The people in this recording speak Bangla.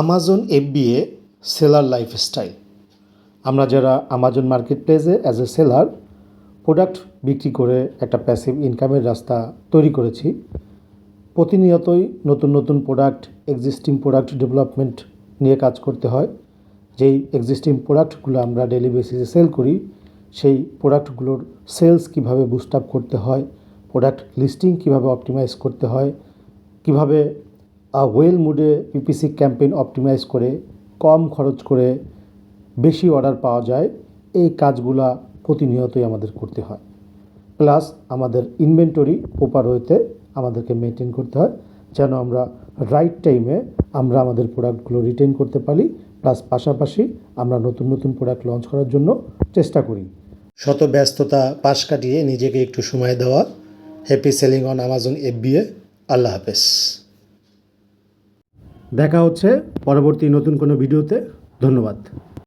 আমাজন এফবিএ সেলার লাইফস্টাইল আমরা যারা আমাজন মার্কেট প্লেসে অ্যাজ এ সেলার প্রোডাক্ট বিক্রি করে একটা প্যাসিভ ইনকামের রাস্তা তৈরি করেছি। প্রতিনিয়তই নতুন নতুন প্রোডাক্ট এক্সিস্টিং প্রোডাক্ট ডেভেলপমেন্ট নিয়ে কাজ করতে হয়। যেই এক্সিস্টিং প্রোডাক্টগুলো আমরা ডেলি বেসিসে সেল করি, সেই প্রোডাক্টগুলোর সেলস কীভাবে বুস্ট আপ করতে হয় প্রোডাক্ট লিস্টিং কীভাবে অপটিমাইজ করতে হয়, কীভাবে ওয়েল মুডে পিপিসি ক্যাম্পেইন অপটিমাইজ করে, কম খরচ করে বেশি অর্ডার পাওয়া যায়, এই কাজগুলা প্রতিনিয়তই আমাদের করতে হয়। প্লাস আমাদের ইনভেন্টরি প্রপার ওয়েতে আমাদেরকে মেনটেন করতে হয়, যেন আমরা রাইট টাইমে আমরা আমাদের প্রোডাক্টগুলো রিটেন করতে পারি প্লাস পাশাপাশি আমরা নতুন নতুন প্রোডাক্ট লঞ্চ করার জন্য চেষ্টা করি। শত ব্যস্ততা পাশ কাটিয়ে নিজেকে একটু সময় দেওয়া। Happy selling on Amazon FBA আল্লাহ হাফেজ। দেখা হচ্ছে পরবর্তী নতুন কোনো ভিডিওতে। ধন্যবাদ।